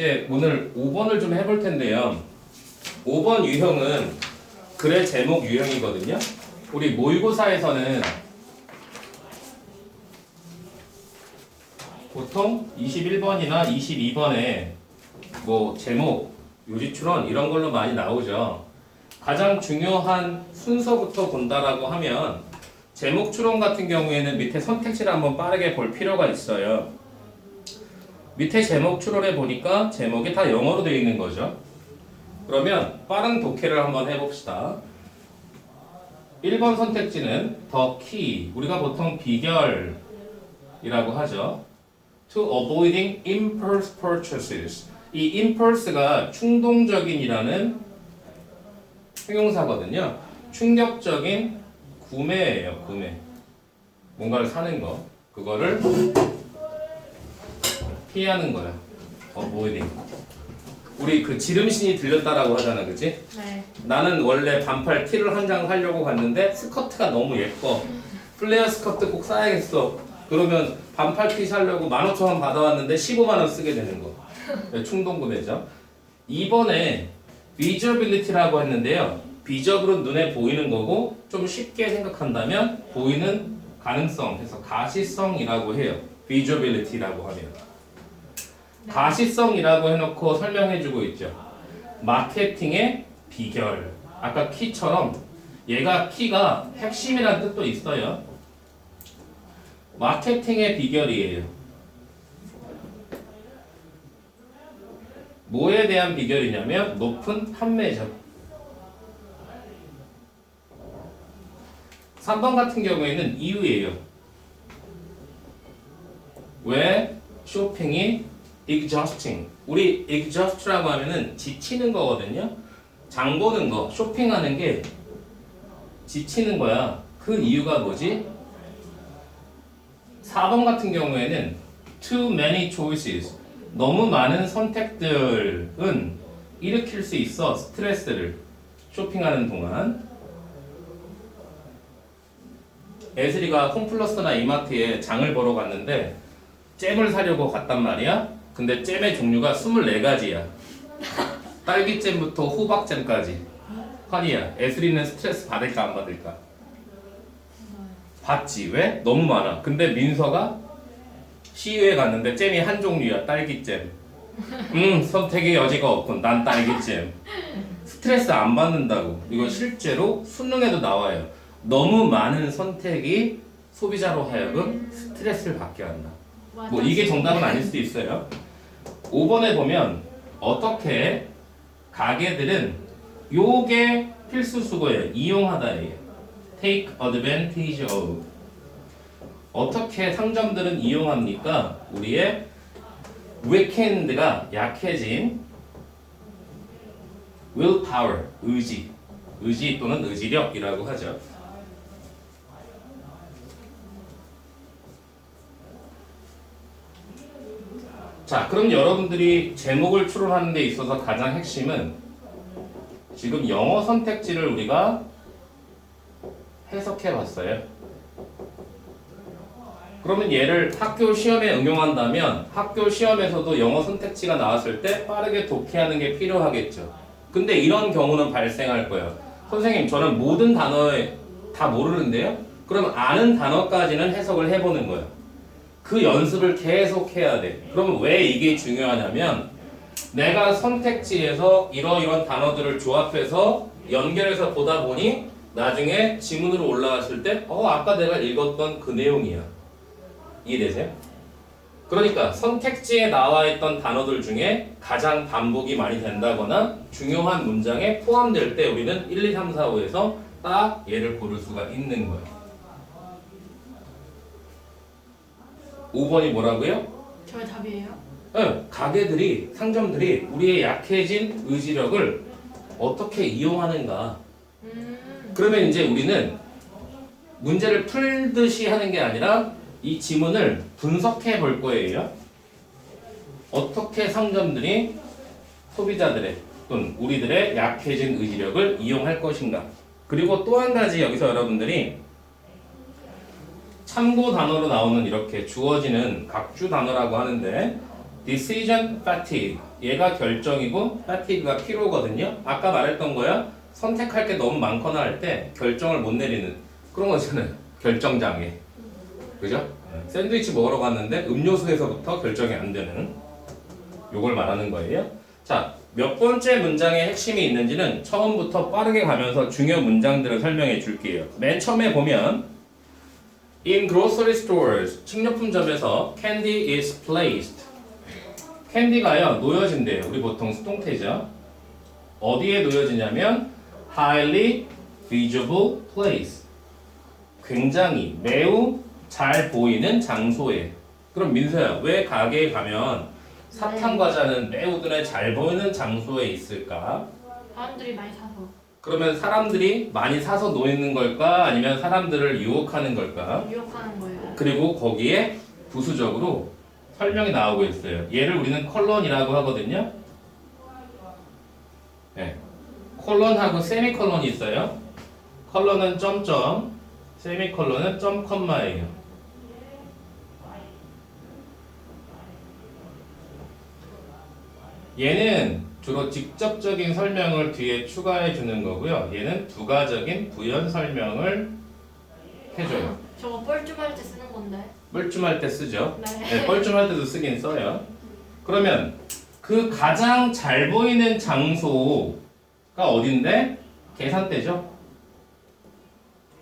이제 오늘 5번을 좀 해볼 텐데요. 5번 유형은 글의 제목 유형이거든요. 우리 모의고사에서는 보통 21번이나 22번에 뭐 제목, 요지추론 이런 걸로 많이 나오죠. 가장 중요한 순서부터 본다라고 하면 제목 추론 같은 경우에는 밑에 선택지를 한번 빠르게 볼 필요가 있어요. 밑에 제목 추론해 보니까 제목이 다 영어로 되어 있는 거죠. 그러면 빠른 독해를 한번 해봅시다. 1번 선택지는 더 키, 우리가 보통 비결이라고 하죠. To avoiding impulse purchases. 이 impulse가 충동적인이라는 형용사거든요. 충격적인 구매예요, 구매. 뭔가를 사는 거. 그거를 피하는 거야. avoiding. 우리 그 지름신이 들렸다라고 하잖아, 그치? 네. 나는 원래 반팔 티를 한장 사려고 갔는데 스커트가 너무 예뻐. 플레어 스커트 꼭 사야겠어. 그러면 반팔 티 사려고 15,000원 받아왔는데 15만원 쓰게 되는 거. 네, 충동 구매죠. 이번에 visibility라고 했는데요. 비저블은 눈에 보이는 거고 좀 쉽게 생각한다면 보이는 가능성 해서 가시성이라고 해요. visibility라고 하면. 네. 가시성이라고 해놓고 설명해주고 있죠. 마케팅의 비결. 아까 키처럼 얘가 키가 핵심이라는 뜻도 있어요. 마케팅의 비결이에요. 뭐에 대한 비결이냐면 높은 판매죠. 3번 같은 경우에는 이유예요. 왜 쇼핑이 exhausting. 우리 exhaust라고 하면은 지치는 거거든요. 장 보는 거, 쇼핑하는 게 지치는 거야. 그 이유가 뭐지? 4번 같은 경우에는 too many choices. 너무 많은 선택들은 일으킬 수 있어. 스트레스를. 쇼핑하는 동안. 에스리가 홈플러스나 이마트에 장을 보러 갔는데 잼을 사려고 갔단 말이야. 근데 잼의 종류가 24가지야. 딸기잼부터 호박잼까지. 환희야. 에스리는 스트레스 받을까 안 받을까? 받지. 왜? 너무 많아. 근데 민서가 시유에 갔는데 잼이 한 종류야. 딸기잼. 음, 선택의 여지가 없군. 난 딸기잼. 스트레스 안 받는다고. 이거 실제로 수능에도 나와요. 너무 많은 선택이 소비자로 하여금 스트레스를 받게 한다. 뭐 이게 정답은 아닐 수도 있어요. 5번에 보면 어떻게 가게들은 요게 필수 수고예요. 이용하다예요. take advantage of. 어떻게 상점들은 이용합니까? 우리의 weekend가 약해진 willpower, 의지, 의지 또는 의지력이라고 하죠. 자, 그럼 여러분들이 제목을 추론하는 데 있어서 가장 핵심은 지금 영어 선택지를 우리가 해석해 봤어요. 그러면 얘를 학교 시험에 응용한다면 학교 시험에서도 영어 선택지가 나왔을 때 빠르게 독해하는 게 필요하겠죠. 근데 이런 경우는 발생할 거예요. 선생님, 저는 모든 단어에 다 모르는데요? 그럼 아는 단어까지는 해석을 해보는 거예요. 그 연습을 계속 해야 돼. 그러면 왜 이게 중요하냐면 내가 선택지에서 이러이런 단어들을 조합해서 연결해서 보다 보니 나중에 지문으로 올라왔을 때 어, 아까 내가 읽었던 그 내용이야. 이해되세요? 그러니까 선택지에 나와 있던 단어들 중에 가장 반복이 많이 된다거나 중요한 문장에 포함될 때 우리는 1, 2, 3, 4, 5에서 딱 얘를 고를 수가 있는 거예요. 5번이 뭐라고요? 저의 답이에요? 네, 가게들이 상점들이 우리의 약해진 의지력을 어떻게 이용하는가. 음. 그러면 이제 우리는 문제를 풀듯이 하는 게 아니라 이 지문을 분석해 볼 거예요. 어떻게 상점들이 소비자들의 또는 우리들의 약해진 의지력을 이용할 것인가. 그리고 또 한 가지 여기서 여러분들이 참고 단어로 나오는 이렇게 주어지는 각주 단어라고 하는데 decision fatigue. 얘가 결정이고 fatigue가 피로거든요. 아까 말했던 거야. 선택할 게 너무 많거나 할 때 결정을 못 내리는 그런 거 있잖아요. 결정 장애. 그죠? 샌드위치 먹으러 갔는데 음료수에서부터 결정이 안 되는 요걸 말하는 거예요. 자, 몇 번째 문장의 핵심이 있는지는 처음부터 빠르게 가면서 중요 문장들을 설명해 줄게요. 맨 처음에 보면 In grocery stores, 식료품점에서 candy is placed. 캔디가요 놓여진대요. 우리 보통 수동태죠. 어디에 놓여지냐면 highly visible place. 굉장히 매우 잘 보이는 장소에. 그럼 민서야, 왜 가게에 가면 사탕 과자는 매우 눈에 잘 보이는 장소에 있을까? 사람들이 많이 사서. 그러면 사람들이 많이 사서 놓이는 걸까? 아니면 사람들을 유혹하는 걸까? 유혹하는 거예요. 그리고 거기에 부수적으로 설명이 나오고 있어요. 얘를 우리는 컬런이라고 하거든요. 네. 콜론하고 세미콜론이 있어요. 컬런은 점점, 세미콜론은 점 컴마예요. 얘는 주로 직접적인 설명을 뒤에 추가해 주는 거고요. 얘는 부가적인 부연 설명을 해줘요. 저거 뻘쭘할 때 쓰는 건데. 뻘쭘할 때 쓰죠. 네. 네, 뻘쭘할 때도 쓰긴 써요. 그러면 그 가장 잘 보이는 장소가 어딘데? 계산대죠.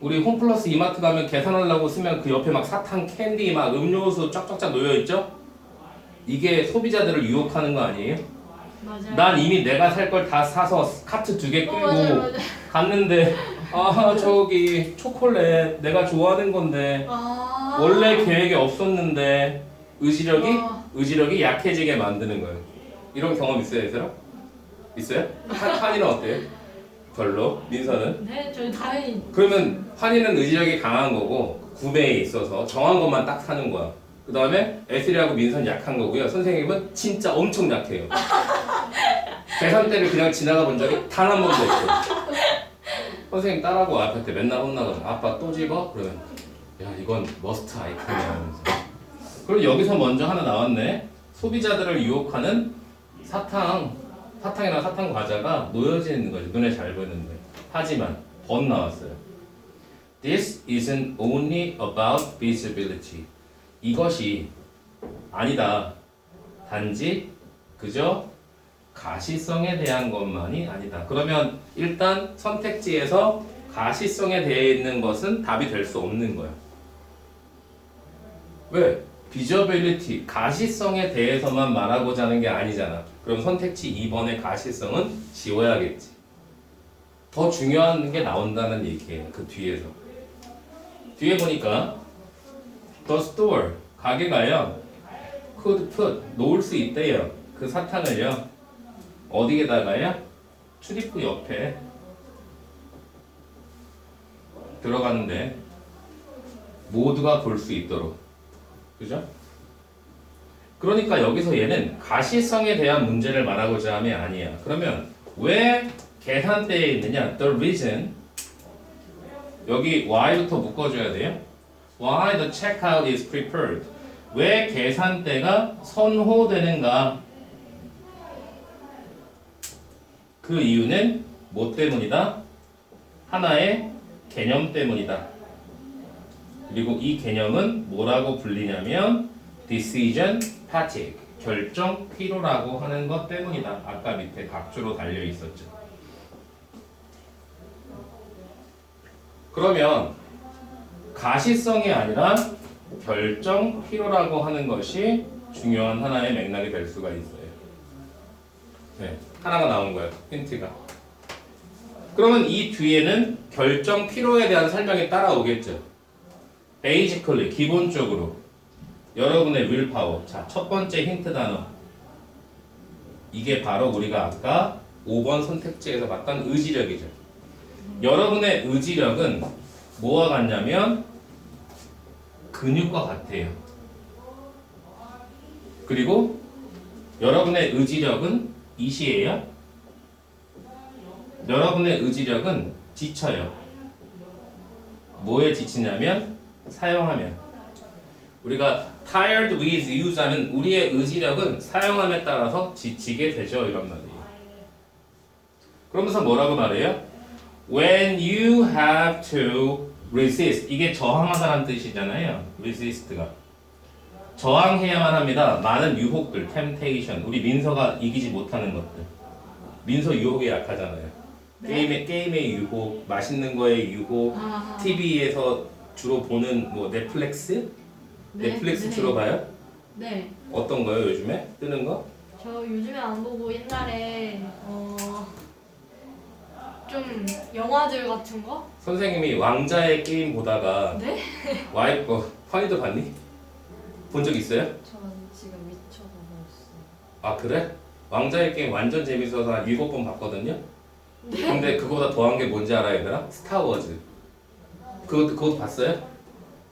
우리 홈플러스 이마트 가면 계산하려고 쓰면 그 옆에 막 사탕, 캔디, 막 음료수 쫙쫙쫙 놓여 있죠. 이게 소비자들을 유혹하는 거 아니에요? 맞아요. 난 이미 내가 살 걸 다 사서 카트 두 개 어, 끌고 맞아요, 맞아요. 갔는데 아 저기 초콜릿 내가 좋아하는 건데 아. 원래 계획이 없었는데 의지력이 와. 의지력이 약해지게 만드는 거예요. 이런 경험 있어요, 얘들아? 있어요? 한, 한이는 어때요? 별로? 민서는? 네, 저희 당연히 그러면 한이는 의지력이 강한 거고 구매에 있어서 정한 것만 딱 사는 거야. 그 다음에 에스리하고 민서는 약한 거고요. 선생님은 진짜 엄청 약해요. 계산대를 그냥 지나가 본 적이 단 한 번도 없어요. 선생님 딸하고 아빠 때 맨날 혼나거든. 아빠 또 집어? 그러면 야 이건 머스트 아이템이야. 그리고 여기서 먼저 하나 나왔네. 소비자들을 유혹하는 사탕, 사탕이나 사탕 과자가 놓여져 있는 거지. 눈에 잘 보이는데. 하지만 번 나왔어요. This isn't only about visibility. 이것이 아니다. 단지 그저 가시성에 대한 것만이 아니다. 그러면 일단 선택지에서 가시성에 대해 있는 것은 답이 될 수 없는 거야. 왜? 비저빌리티, 가시성에 대해서만 말하고자 하는 게 아니잖아. 그럼 선택지 2번의 가시성은 지워야겠지. 더 중요한 게 나온다는 얘기예요. 그 뒤에서. 뒤에 보니까 the store, 가게가요. could put, 놓을 수 있대요. 그 사탕을요. 어디에다가요? 출입구 옆에 들어가는데 모두가 볼 수 있도록 그죠? 그러니까 여기서 얘는 가시성에 대한 문제를 말하고자 함이 아니야. 그러면 왜 계산대에 있느냐? The reason 여기 why부터 묶어줘야 돼요. Why the checkout is prepared? 왜 계산대가 선호되는가? 그 이유는 뭐 때문이다? 하나의 개념 때문이다. 그리고 이 개념은 뭐라고 불리냐면 decision fatigue, 결정 피로라고 하는 것 때문이다. 아까 밑에 각주로 달려 있었죠. 그러면 가시성이 아니라 결정 피로라고 하는 것이 중요한 하나의 맥락이 될 수가 있어요. 네, 하나가 나온 거예요. 힌트가. 그러면 이 뒤에는 결정 피로에 대한 설명이 따라오겠죠. basically 기본적으로 여러분의 willpower. 자, 첫 번째 힌트 단어. 이게 바로 우리가 아까 5번 선택지에서 봤던 의지력이죠. 여러분의 의지력은 뭐와 같냐면 근육과 같아요. 그리고 여러분의 의지력은 이시예요. 여러분의 의지력은 지쳐요. 뭐에 지치냐면 사용하면. 우리가 tired with use하면 우리의 의지력은 사용함에 따라서 지치게 되죠 이런 말이에요. 그러면서 뭐라고 말해요? When you have to resist 이게 저항하다는 뜻이잖아요. resist가 저항해야만 합니다. 많은 유혹들, temptation 우리 민서가 이기지 못하는 것들. 민서 유혹에 약하잖아요. 네. 게임의 게임의 유혹, 맛있는 거의 유혹, 아, TV에서 주로 보는 뭐 넷플릭스? 네, 넷플릭스 네. 주로 봐요? 네. 어떤 거요 요즘에 뜨는 거? 저 요즘에 안 보고 옛날에 어. 좀 영화들 같은 거? 선생님이 왕자의 게임 보다가 네? 와이프 어, 파니도 봤니? 본 적 있어요? 전 지금 미쳐보고 있어요. 아 그래? 왕자의 게임 완전 재밌어서 한 일곱 번 봤거든요. 네. 근데 그거보다 더한 게 뭔지 알아요, 얘들아? 스타워즈. 그것도 그것도 봤어요?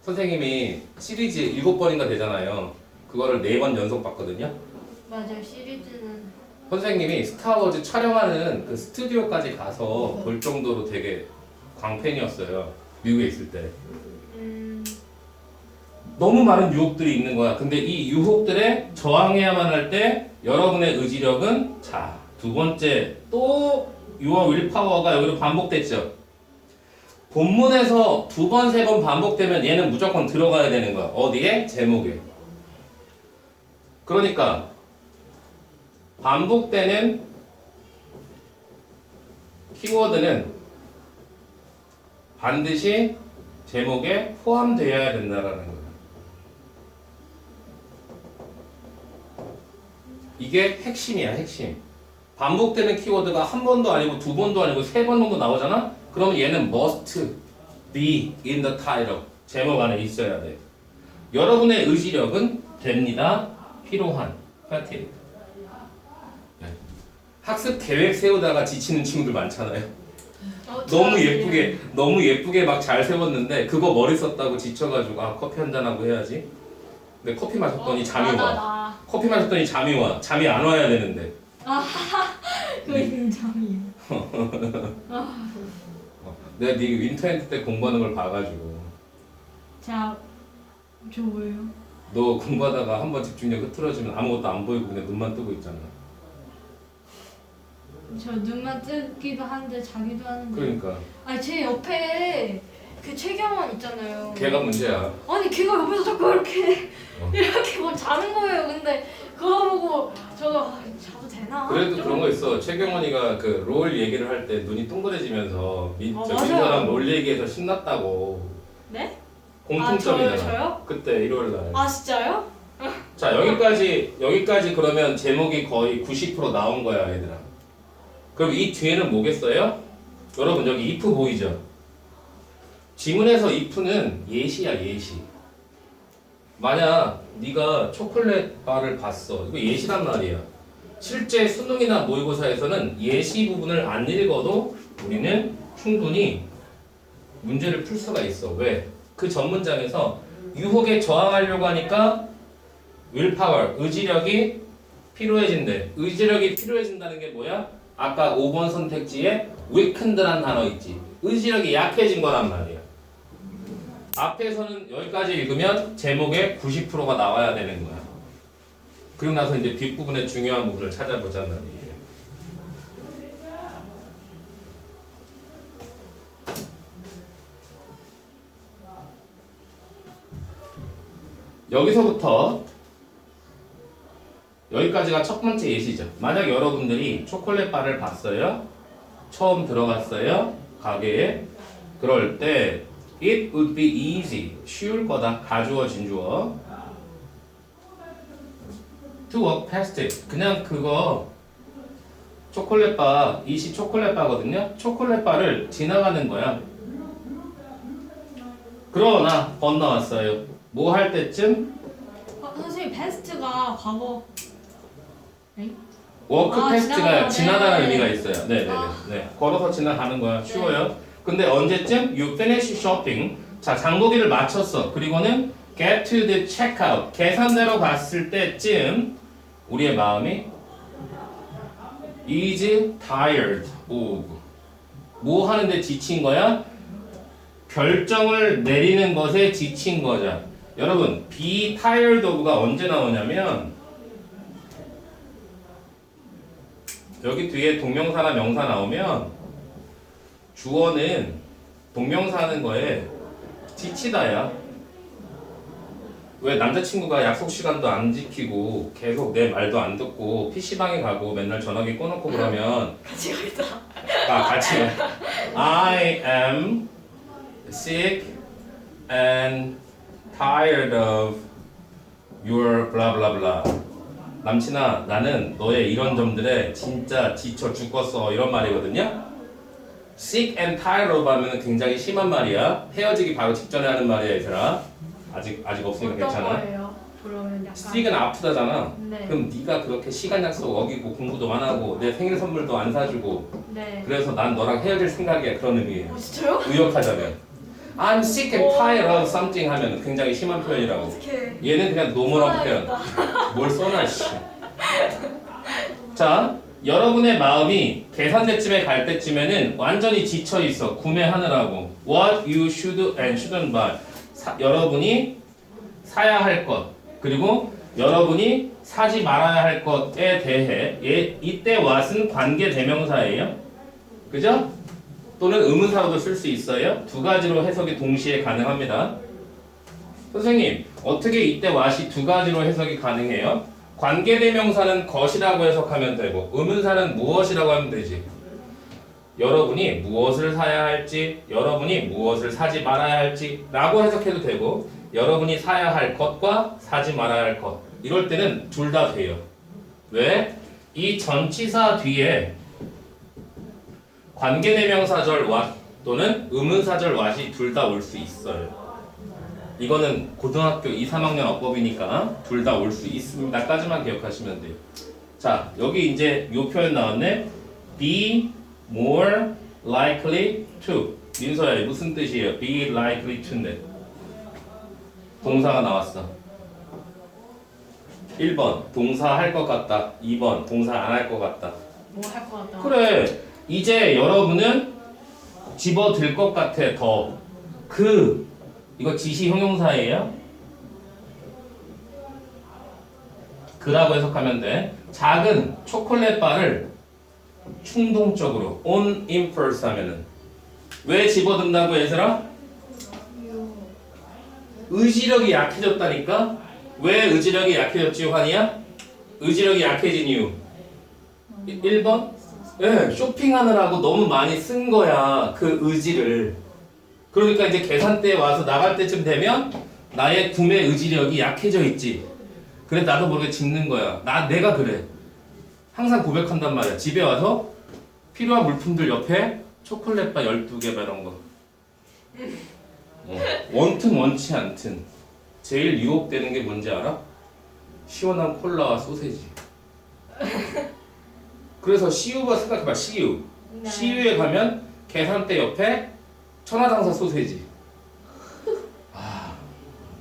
선생님이 시리즈 일곱 번인가 되잖아요. 그거를 네 번 연속 봤거든요. 맞아요. 시리즈는 선생님이 스타워즈 촬영하는 그 스튜디오까지 가서 볼 정도로 되게 광팬이었어요. 미국에 있을 때. 음. 너무 많은 유혹들이 있는 거야. 근데 이 유혹들에 저항해야만 할 때 여러분의 의지력은 자, 두 번째 또 유어 윌파워가 여기로 반복됐죠. 본문에서 두 번, 세 번 반복되면 얘는 무조건 들어가야 되는 거야. 어디에? 제목에. 그러니까 반복되는 키워드는 반드시 제목에 포함되어야 된다라는 거예요. 이게 핵심이야, 핵심. 반복되는 키워드가 한 번도 아니고 두 번도 아니고 세 번 정도 나오잖아? 그러면 얘는 must be in the title. 제목 안에 있어야 돼. 여러분의 의지력은 됩니다. 필요한 파티. 네. 학습 계획 세우다가 지치는 친구들 많잖아요. 어, 너무 예쁘게 너무 예쁘게 막 잘 세웠는데 그거 머리 썼다고 지쳐가지고 아 커피 한잔 하고 해야지. 근데 커피 마셨더니 어, 잠이 나, 와. 나, 커피 마셨더니 잠이 와. 잠이 안 와야 되는데. 나. 그거 인정이에요. 어, 내가 네 인터넷 때 공부하는 걸 봐가지고 자, 저 뭐예요? 너 공부하다가 한번 집중력 흐트러지면 아무것도 안 보이고 그냥 눈만 뜨고 있잖아. 저 눈만 뜨기도 하는데 자기도 하는데. 그러니까 아니 제 옆에 그 최경원 있잖아요. 걔가 문제야. 아니 걔가 옆에서 자꾸 이렇게 어. 이렇게 뭐 자는 거예요. 근데 그거 보고 저도 아, 자도 되나? 그래도 좀- 그런 거 있어. 최경원이가 그 롤 얘기를 할 때 눈이 동그래지면서 민, 어, 저 맞아요. 민서랑 롤 얘기해서 신났다고. 네? 공통점이잖아. 아 저요? 저요? 그때 일요일 날. 아 진짜요? 자 여기까지 여기까지 그러면 제목이 거의 90% 나온 거야 얘들아. 그럼 이 뒤에는 뭐겠어요? 여러분 여기 if 보이죠? 지문에서 if는 예시야 예시. 만약 네가 초콜릿 바를 봤어. 이거 예시란 말이야. 실제 수능이나 모의고사에서는 예시 부분을 안 읽어도 우리는 충분히 문제를 풀 수가 있어. 왜? 그 전문장에서 유혹에 저항하려고 하니까 willpower, 의지력이 필요해진대. 의지력이 필요해진다는 게 뭐야? 아까 5번 선택지에 weakened라는 단어 있지. 의지력이 약해진 거란 말이야. 앞에서는 여기까지 읽으면 제목에 90%가 나와야 되는 거야. 그리고 나서 이제 뒷부분의 중요한 부분을 찾아보자는 얘기예요. 여기서부터 여기까지가 첫 번째 예시죠. 만약 여러분들이 초콜릿 바를 봤어요. 처음 들어갔어요. 가게에. 그럴 때 it would be easy. 쉬울 거다. 가주어 진주어. to walk past it. 그냥 그거 초콜릿 바, 이시 초콜릿 바거든요. 초콜릿 바를 지나가는 거야. 그러나 건너왔어요. 뭐 할 때쯤 어, 선생님 베스트가 과거. 워크 아, 패스트가 지나가네. 지나다는 의미가 있어요. 네, 네, 네. 아. 네. 걸어서 지나가는 거야. 네. 쉬워요. 근데 언제쯤 you finish shopping. 자, 장보기를 마쳤어. 그리고는 get to the checkout. 계산대로 갔을 때쯤 우리의 마음이 is tired of. 뭐 하는데 지친 거야? 결정을 내리는 것에 지친 거자. 여러분 be tired of가 언제 나오냐면 여기 뒤에 동명사나 명사 나오면 주어는 동명사 하는 거에 지치다야. 왜 남자친구가 약속 시간도 안 지키고 계속 내 말도 안 듣고 PC방에 가고 맨날 전화기 꺼놓고 그러면 같이 가있다. 아 같이 I am sick and tired of your blah blah blah 남친아 나는 너의 이런 점들에 진짜 지쳐 죽겠어 이런 말이거든요 sick and tired of 하면 굉장히 심한 말이야 헤어지기 바로 직전에 하는 말이야 얘들아 아직 아직 없으니까 괜찮아 거예요? 그러면 약간. sick은 아프다잖아 네. 그럼 네가 그렇게 시간 약속 어기고 공부도 안 하고 내 생일 선물도 안 사주고 네. 그래서 난 너랑 헤어질 생각이야 그런 의미예요 어 진짜요? 의역하자면 I'm sick and tired of something 하면 굉장히 심한 표현이라고. 어떻게? 얘는 그냥 노멀한 표현. 뭘 써놔 씨. 자 여러분의 마음이 계산대쯤에 갈 때쯤에는 완전히 지쳐 있어 구매하느라고. What you should and shouldn't buy. 사- 여러분이 사야 할 것 그리고 여러분이 사지 말아야 할 것에 대해 예, 이때 what은 관계 대명사예요. 그죠? 또는 의문사로도 쓸 수 있어요 두 가지로 해석이 동시에 가능합니다 선생님 어떻게 이때 what이 두 가지로 해석이 가능해요? 관계대명사는 것이라고 해석하면 되고 의문사는 무엇이라고 하면 되지. 여러분이 무엇을 사야 할지, 여러분이 무엇을 사지 말아야 할지 라고 해석해도 되고 여러분이 사야 할 것과 사지 말아야 할 것. 이럴 때는 둘 다 돼요. 왜? 이 전치사 뒤에 관계대명사절 what 또는 의문사절 what이 둘 다 올 수 있어요. 이거는 고등학교 2, 3학년 어법이니까 둘 다 올 수 있습니다까지만 기억하시면 돼요. 자, 여기 이제 요 표현 나왔네. Be more likely to. 민서야, 무슨 뜻이에요? Be likely to인데. 동사가 나왔어. 1번, 동사 할 것 같다. 2번, 동사 안 할 것 같다. 뭐 할 것 같다. 그래 이제 여러분은 집어들 것 같아 더. 그 이거 지시 형용사예요? 그라고 해석하면 돼. 작은 초콜릿 바를 충동적으로 on impulse 하면은. 왜 집어든다고 얘들아? 의지력이 약해졌다니까? 왜 의지력이 약해졌지 환이야? 의지력이 약해진 이유. 1번 예, 쇼핑하느라고 너무 많이 쓴 거야. 그 의지를. 그러니까 이제 계산대에 와서 나갈 때쯤 되면 나의 구매 의지력이 약해져 있지. 그래 나도 모르게 짓는 거야. 나 내가 그래. 항상 고백한단 말이야. 집에 와서 필요한 물품들 옆에 초콜릿바 12개 바 이런 거. 어, 원튼 원치 않든 제일 유혹되는 게 뭔지 알아? 시원한 콜라와 소세지. 그래서 CU가 생각해봐 CU 네. CU에 가면 계산대 옆에 천하장사 소세지. 아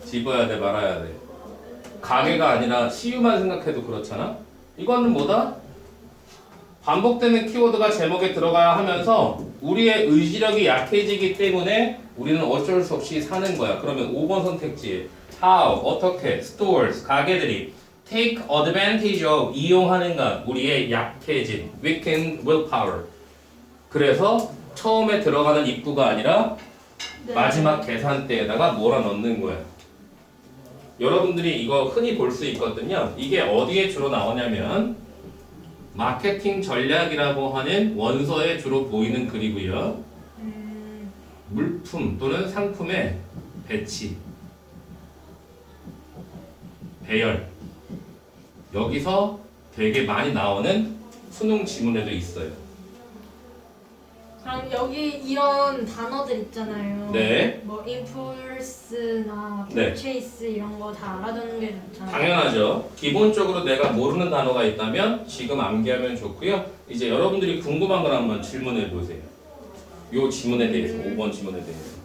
집어야 돼 말아야 돼. 가게가 아니라 CU만 생각해도 그렇잖아? 이거는 뭐다? 반복되는 키워드가 제목에 들어가야 하면서 우리의 의지력이 약해지기 때문에 우리는 어쩔 수 없이 사는 거야. 그러면 5번 선택지에 how, 어떻게, stores, 가게들이 take advantage of 이용하는 것 우리의 약해진 weakened willpower. 그래서 처음에 들어가는 입구가 아니라 네. 마지막 계산대에다가 몰아 넣는 거야. 여러분들이 이거 흔히 볼 수 있거든요. 이게 어디에 주로 나오냐면 마케팅 전략이라고 하는 원서에 주로 보이는 글이고요. 음, 물품 또는 상품의 배치, 배열 여기서 되게 많이 나오는 수능 지문에도 있어요. 그럼 여기 이런 단어들 있잖아요. 네. 뭐 impulse나 네. purchase 이런 거 다 알아두는 게 좋잖아요. 당연하죠. 기본적으로 내가 모르는 단어가 있다면 지금 암기하면 좋고요. 이제 여러분들이 궁금한 걸 한번 질문해 보세요. 요 지문에 대해서, 5번 지문에 대해서.